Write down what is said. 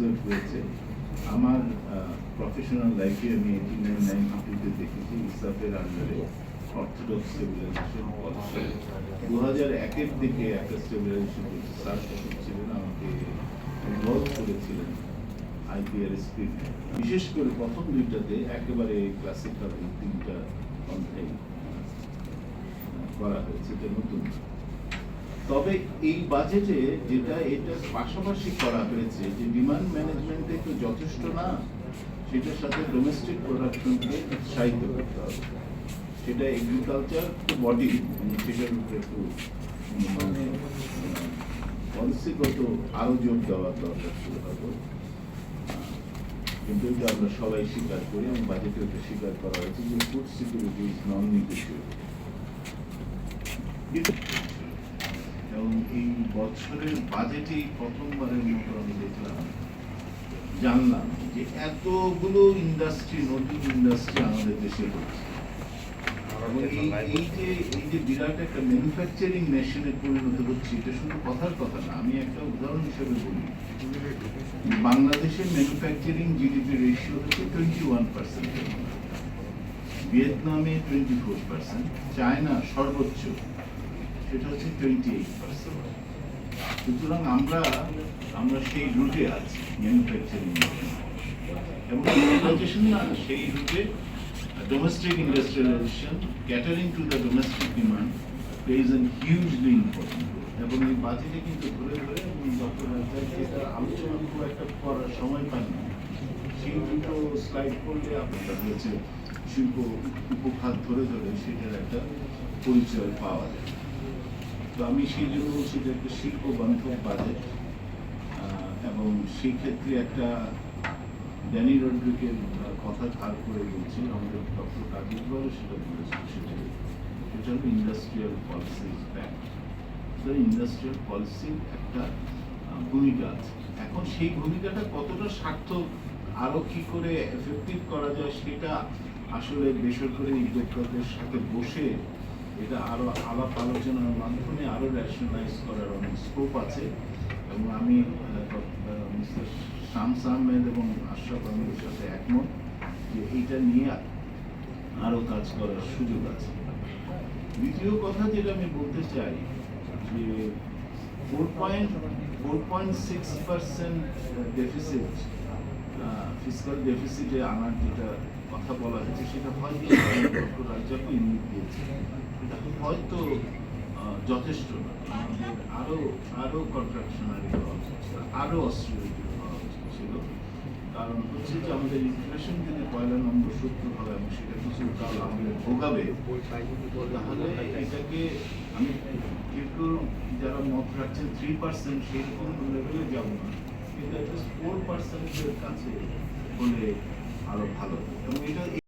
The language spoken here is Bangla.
অবজার্ভ হয়েছে। আমার প্রফেশনাল লাইফে আমি এইটিন নাইন নাইন হাফিজে দেখেছি ইসাফের আন্ডারে অর্থোডক্স স্টেবিলাইজেশন পলিসি দু হাজার একের দিকে একটা স্টেবিলাইজেশন পলিসি স্যার ছিলেন আমাকে ইনভলভ করেছিলেন আইপিআর স্পিড বিশেষ করে প্রথম দুইটাতে একেবারে ক্লাসিক্যাল তিনটা পন্থাই করা হয়েছে, এটা নতুন। তবে এই বাজেটে যেটা এটা পাশাপাশি করা হয়েছে, যে ডিমান্ড ম্যানেজমেন্টে তো যথেষ্ট না, সেটার সাথে ডোমেস্টিক প্রোডাকশনকে উৎসাহিত করতে হবে। সেটা এগ্রিকালচার তো বডি সেটার উপরে একটু মানে পলিসিগত আরও জোর দেওয়ার দরকার ছিল হয়তো কিন্তু এটা আমরা সবাই স্বীকার করি, এবং বাজেটে এটা স্বীকার করা হয়েছে যে food security is non negotiable এই বছরের বাজেটেই প্রথমবারের মতো আমি দেখলাম, জানলাম যে এতগুলো ইন্ডাস্ট্রি নতুন ইন্ডাস্ট্রি আমাদের দেশে হচ্ছে। এই যে বিরাট একটা ম্যানুফ্যাকচারিং নেশনে পরিণত হচ্ছে, এটা শুধু কথার কথা না, আমি একটা উদাহরণ হিসেবে বলি। বাংলাদেশের ম্যানুফ্যাকচারিং জিডিপি রেশিও হচ্ছে টোয়েন্টি ওয়ান পার্সেন্ট ভিয়েতনামে টোয়েন্টি ফোর পার্সেন্ট চায়না সর্বোচ্চ। সেটা হচ্ছে টোয়েন্টি সুতরাং আমরা আমরা সেই রুটে আছি ম্যানুফ্যাকচারিং এবং না, সেই রুটে domestic industrialisation catering to the domestic demand plays an hugely important এবং এই বাজেটে কিন্তু ধরে ধরে ডক্টর তার আলোচনা খুব একটা করার সময় পান সেই দুটো স্লাইড করলে আপনার হচ্ছে শিল্প উপখাত ধরে ধরে সেটার একটা পরিচয় পাওয়া যায়। তো আমি সেই জন্য বলছি যে একটা শিল্প বান্ধব আহ, এবং সেই ক্ষেত্রে একটা ড্যানি রড্রিকের কথা ধার করে বলছি আমাদের ডক্টর কাজী বাবু সেটা বলেছেন সেটা সেটা হলো ইন্ডাস্ট্রিয়াল পলিসি ব্যাংক ইন্ডাস্ট্রিয়াল পলিসির একটা ভূমিকা আছে। এখন সেই ভূমিকাটা কতটা সার্থক আরও কি করে এফেক্টিভ করা যায় সেটা আসলে বেসরকারি উদ্যোক্তাদের সাথে বসে এটা আরও আলাপ আলোচনার মাধ্যমে আরও রেশনালাইজ করার অনেক স্কোপ আছে। এবং আমি মিস্টার শামস আহমেদ এবং আশরাফ আহমেদের সাথে একমত যে এইটা নিয়ে আরও কাজ করার সুযোগ আছে। দ্বিতীয় কথা যেটা আমি বলতে চাই, যে four point four point six percent deficit physical ডেফিসিটে আনার যেটা কথা বলা হয়েছে সেটা হয়তো রাজ্জাকও ইঙ্গিত দিয়েছে। এটা হয়তো যথেষ্ট না। আমাদের আরও আরও কন্ট্রাকশনারি হওয়া উচিত ছিল, আরও অস্ট্রিলিটি হওয়া উচিত ছিল। কারণ হচ্ছে যে আমাদের ইনফ্লেশন যদি পয়লা নম্বর সূত্র হবে এবং সেটা কিছু কাল আমাদের ভোগাবে তাহলে এটাকে আমি কেউ যারা মত রাখছেন থ্রি পার্সেন্ট সেরকম লেভেলে যাব না। কিন্তু একটা ফোর পার্সেন্টের কাছে হলে আরও ভালো। এবং এটা